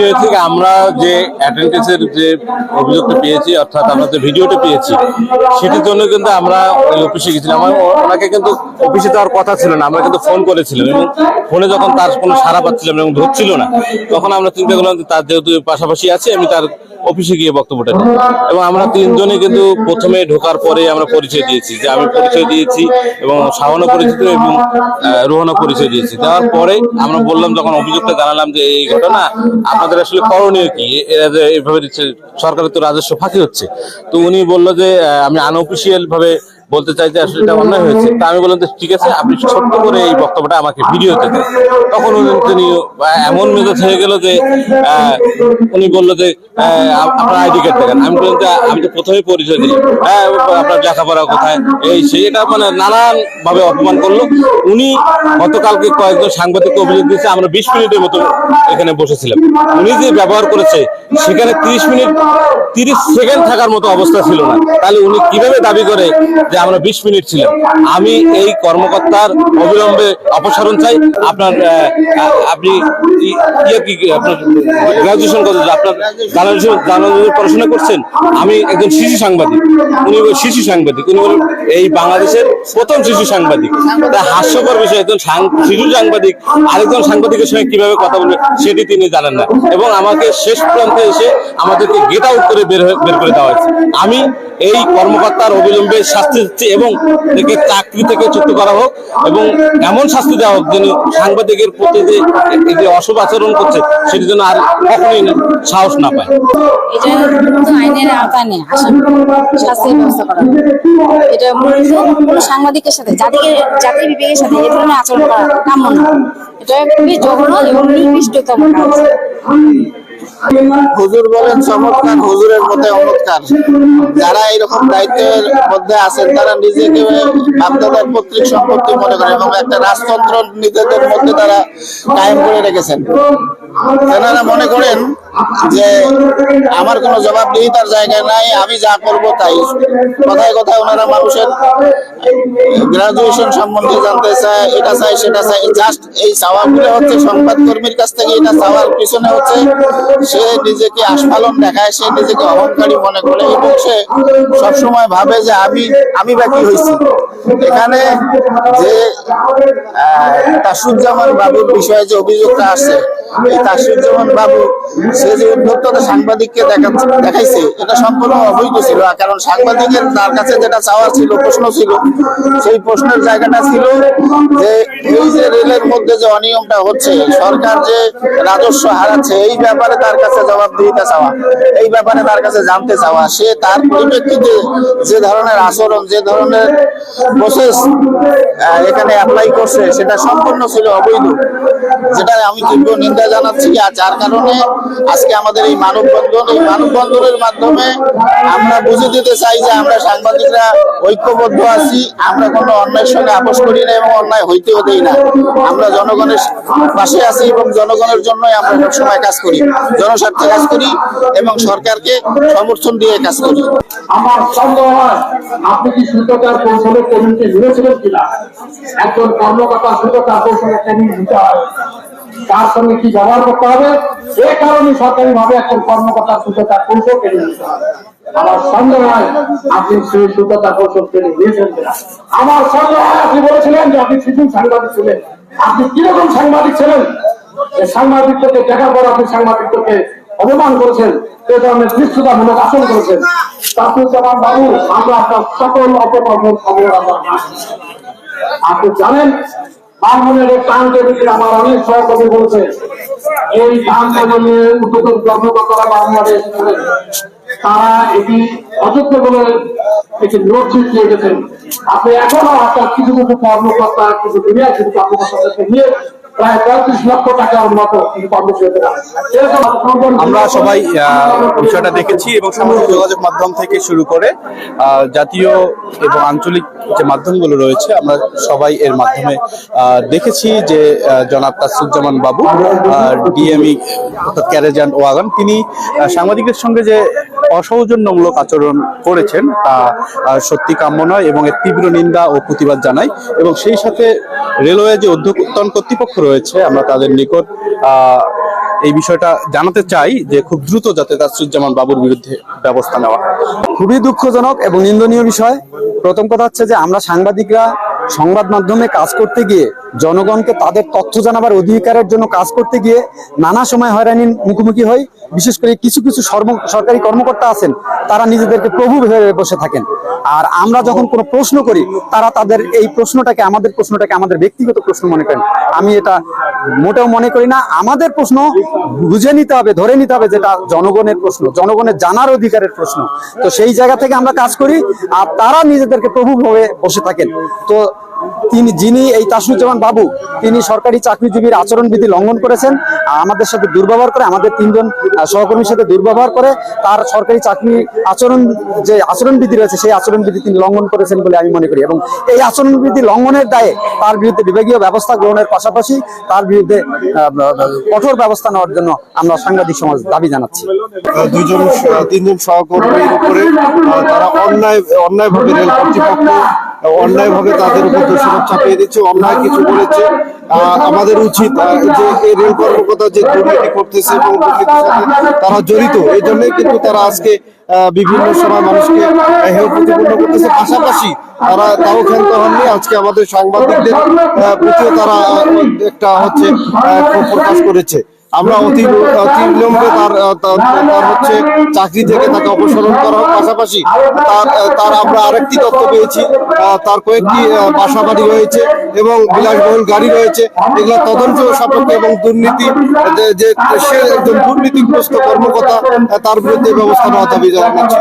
Video থেকে আমরা যে অ্যাটেন্ডেন্সের যে অভিযোগটা পেয়েছি, অর্থাৎ আমরা যে ভিডিওটা পেয়েছি, সেটির জন্য কিন্তু আমরা ওই অফিসে গেছিলাম। ওনাকে কিন্তু অফিসে যাওয়ার কথা ছিল না, আমরা কিন্তু ফোন করেছিলাম এবং ফোনে যখন তার কোনো সারা পাচ্ছিলাম এবং ধরছিল না, তখন আমরা চিন্তা করলাম যে তার যেহেতু পাশাপাশি আছে, আমি তার অফিসে গিয়ে বক্তব্যটা দিই এবং আমরা তিনজনে কিন্তু প্রথমে ঢোকার পরে আমরা পরিচয় দিয়েছি যে আমি পরিচয় দিয়েছি এবং শাহনও পরিচিত এবং রোহনও পরিচয় দিয়েছি। দেওয়ার পরে আমরা বললাম, যখন অভিযোগটা জানালাম যে এই ঘটনা, আপনাদের আসলে করণীয় কি? এরা যে এইভাবে সরকারের তো রাজস্ব ফাঁকি হচ্ছে। তো উনি বলল যে আমি আনঅফিসিয়াল ভাবে বলতে চাই যে আসলে এটা অন্যায় হয়েছে, তা আমি বললাম ঠিক আছে, আপনি ছোট্ট করে এই বক্তব্যটা আমাকে ভিডিওতে দেন। তখন তিনি এমন মেজাজ হয়ে গেল যে উনি বলল যে আপনার আইডি কার্ড দেখেন। আমি বললাম যে, আমি তো প্রথমেই পরিচয় দিই। হ্যাঁ আপনার লেখাপড়া কোথায়? এই সেই এটা মানে নানান ভাবে অপমান করল। উনি গতকালকে কয়েকজন সাংবাদিক অভিযোগ দিয়েছে, আমরা বিশ মিনিটের মতো এখানে বসেছিলাম। উনি যে ব্যবহার করেছে, সেখানে তিরিশ মিনিট, তিরিশ সেকেন্ড থাকার মতো অবস্থা ছিল না। তাহলে উনি কীভাবে দাবি করে যে আমরা বিশ মিনিট ছিলাম। আমি এই কর্মকর্তার অবিলম্বে অপসারণ চাই। আপনার আপনি ইয়ে কি আপনার গ্রাজুয়েশন কত, আপনার পড়াশোনা করছেন? আমি একজন শিশু সাংবাদিক। উনি শিশু সাংবাদিক। উনি এই বাংলাদেশের প্রথম শিশু সাংবাদিক। তা হাস্যকর বিষয়, একজন শিশু সাংবাদিক, আরেকজন সাংবাদিকের সঙ্গে কীভাবে কথা বলবে সেটি তিনি জানেন না। এবং আমাকে শেষ প্রান্তে এসে আমাদেরকে গেট আউট করে বের বের করে দেওয়া হয়েছে। আমি এই কর্মকর্তার অবিলম্বে শাস্তি দিচ্ছি এবং একে চাকরি থেকে চ্যুত করা হোক এবং এমন শাস্তি দেওয়া হোক যেন সাংবাদিকের প্রতি যে অশুভ আচরণ করছে, সেটি যেন আর কখনোই সাহস না পায়। সাংবাদিকের সাথে আচরণ করা এটা খুবই জঘন্য এবং নিকৃষ্টতম কাজ। হুজুর বলেন, চমৎকার, হুজুরের মধ্যে অমৎকার। যারা এরকম দায়িত্বের মধ্যে আছেন, তারা নিজেকে বাপদাদার পৈতৃক সম্পত্তি মনে করেন এবং একটা রাজতন্ত্র নিজেদের মধ্যে তারা কায়েম করে রেখেছেন। তেনারা মনে করেন যে, আমার কোনো জবাবদিহিতার জায়গা নাই, আমি যা করব তাই। কথায় কথায় ওনারা মানুষের গ্রাজুয়েশন সম্বন্ধে জানতে চায়, এটা চাই সেটা চাই জাস্ট এই চাওয়াগুলো হচ্ছে সংবাদ কর্মীর কাছ থেকে, এটা চাওয়ার পিছনে হচ্ছে সে নিজেকে আস্ফালন দেখায়, সে নিজেকে অহংকারী মনে করে এবং সে সবসময় ভাবে যে আমি আমি বা কি হয়েছি এখানে যে তাসুজ্জামান বাবুর বিষয়ে যে অভিযোগটা আসছে, এই তাসুজ্জামান বাবু, সে যে উদ্যোক্তা সাংবাদিককে দেখাইছে, এটা সম্পূর্ণ অবৈধ ছিল। কারণ সাংবাদিকের তার কাছে যেটা চাওয়া ছিল, প্রশ্ন ছিল, সেই প্রশ্নের জায়গাটা ছিল যে, এই যে রেলের মধ্যে যে অনিয়মটা হচ্ছে, সরকার যে রাজস্ব হারাচ্ছে, এই ব্যাপারে তার কাছে জবাবদিহিতা চাওয়া, এই ব্যাপারে তার কাছে জানতে চাওয়া, সে তার পরিপ্রেক্ষিতে যে ধরনের আচরণ, যে ধরনের প্রসেস এখানে অ্যাপ্লাই করছে, সেটা সম্পূর্ণ ছিল অবৈধ। যেটা আমি তীব্র নিন্দা জানাচ্ছি, আর যার কারণে আজকে আমাদের এই মানববন্ধন, এই মানববন্ধনের মাধ্যমে আমরা বুঝে দিতে চাই যে আমরা সাংবাদিকরা ঐক্যবদ্ধ আছি, আমরা কোনো অন্যায়ের সঙ্গে আপোষ করি না এবং অন্যায় হইতেও দেই না। আমরা জনগণের পাশে আছি এবং জনগণের জন্যই আমরা সবসময় কাজ করি। জনস্বার্থে কাজ করি এবং সরকারকে সমর্থন দিয়ে কাজ করি। আমার সন্দেহ হয়, আপনি কি সুতোটার কৌশলের ট্রেনিংকে নিয়েছিলেন কিনা? একজন কর্মকর্তা সুতোটার কৌশলের হয়। তার সঙ্গে কি ব্যবহার করতে হবে? সে কারণে সরকারি ভাবে একজন কর্মকর্তা সুতোটার কৌশল ট্রেনিং নিতে হবে আমার সন্দেহ হয়, আপনি সেই সুতোটার কৌশল ট্রেনিং নিয়েছেন আমার সন্দেহ হয়, আপনি বলেছিলেন যে আপনি শিশু সাংবাদিক ছিলেন। আপনি কীরকম সাংবাদিক ছিলেন? যে সাংবাদিককে দেখার পর আপনি সাংবাদিককে অপমান করেছেন সে ধরনের দৃশ্যতামূলক আচরণ করেছেন। তাকুজ্জামান বাবু, আমরা আপনার সকল অপকর্মের খবর আমরা আপনি জানেন আমার অনেক সহকর্মী বলছে, এই উদ্যোগ কর্মকর্তারা তারা এটি অযোগ্য বলে নোটশিট লিখেছেন আপনি এখনও আপনার কিছু কিছু কর্মকর্তা, কিছু দুনিয়া কিছু কর্মকর্তাদেরকে নিয়ে আমরা সবাই বিষয়টা দেখেছি এবং সামাজিক যোগাযোগ মাধ্যম থেকে শুরু করে জাতীয় এবং আঞ্চলিক যে মাধ্যমগুলো রয়েছে, আমরা সবাই এর মাধ্যমে দেখেছি যে জনাব তাসুজ্জামান বাবু ডিএমই অর্থাৎ ক্যারেজ অ্যান্ড ওয়াগন, তিনি সাংবাদিকদের সঙ্গে যে অসৌজন্যমূলক আচরণ করেছেন, তা সত্যি কাম্য নয় এবং এর তীব্র নিন্দা ও প্রতিবাদ জানাই। এবং সেই সাথে রেলওয়ে যে অধ্যতন কর্তৃপক্ষ রয়েছে, আমরা তাদের নিকট এই বিষয়টা জানাতে চাই যে খুব দ্রুত যাতে তাসরুজ্জামান বাবুর বিরুদ্ধে ব্যবস্থা নেওয়া খুবই দুঃখজনক এবং নিন্দনীয় বিষয়। প্রথম কথা হচ্ছে যে আমরা সাংবাদিকরা সংবাদ মাধ্যমে কাজ করতে গিয়ে জনগণকে তাদের তথ্য জানাবার অধিকারের জন্য কাজ করতে গিয়ে নানা সময় হয়রানির মুখোমুখি হই। বিশেষ করে কিছু কিছু সরকারি কর্মকর্তা আছেন, তারা নিজেদেরকে প্রভু ভেবে বসে থাকেন। আর আমরা যখন কোনো প্রশ্ন করি, তারা তাদের এই প্রশ্নটাকে, আমাদের প্রশ্নটাকে আমাদের ব্যক্তিগত প্রশ্ন মনে করেন। আমি এটা মোটেও মনে করি না, আমাদের প্রশ্ন বুঝে নিতে হবে, ধরে নিতে হবে যেটা জনগণের প্রশ্ন, জনগণের জানার অধিকারের প্রশ্ন। তো সেই জায়গা থেকে আমরা কাজ করি, আর তারা নিজেদেরকে প্রভু ভাবে বসে থাকেন। তো তিনি, যিনি এই তাসনুজ্জামান বাবু, তিনি সরকারি চাকরিজীবীর আচরণবিধি লঙ্ঘন করেছেন, আমাদের সাথে দুর্ব্যবহার করে, আমাদের তিনজন সহকর্মীর সাথে দুর্ব্যবহার করে, তার সরকারি চাকরি আচরণ, যে আচরণবিধি রয়েছে, সেই আচরণবিধি তিনি লঙ্ঘন করেছেন বলে আমি মনে করি। এবং এই আচরণবিধি লঙ্ঘনের দায়ে তার বিরুদ্ধে বিভাগীয় ব্যবস্থা গ্রহণের পাশাপাশি তার বিরুদ্ধে কঠোর ব্যবস্থা নেওয়ার জন্য আমরা সাংবাদিক সমাজ দাবি জানাচ্ছি। দুজন তিনজন সহকর্মীর উপরে তারা অন্যায়, অন্যায়ভাবে রেল কর্তৃপক্ষ অন্যায়ভাবে তাদের উপর দোষারোপ চাপিয়ে দিচ্ছে অন্যায় কিছু আহ, আমাদের উচিত যে এই রেল কর্মকর্তা যে দুর্নীতি করতেছে এবং তারা জড়িত এই জন্যই কিন্তু তারা আজকে বিভিন্ন সময় মানুষকে হেয় প্রতিপন্ন করতেছে। পাশাপাশি তারা তাও ক্ষান্ত হননি আজকে আমাদের সাংবাদিকদের প্রতিও তারা একটা হচ্ছে প্রকাশ করেছে। আমরা অতি অতি বিলম্বে তার তার হচ্ছে চাকরি থেকে তাকে অপসারণ করার পাশাপাশি তার তার আমরা আরেকটি তথ্য পেয়েছি তার কয়েকটি বাসা বাড়ি রয়েছে এবং বিলাসবহুল গাড়ি রয়েছে। এগুলো তদন্ত সাপেক্ষে এবং দুর্নীতি যে- যে সে একজন দুর্নীতিগ্রস্ত কর্মকর্তা তার বিরুদ্ধে ব্যবস্থা নেওয়া দাবি জানাচ্ছি।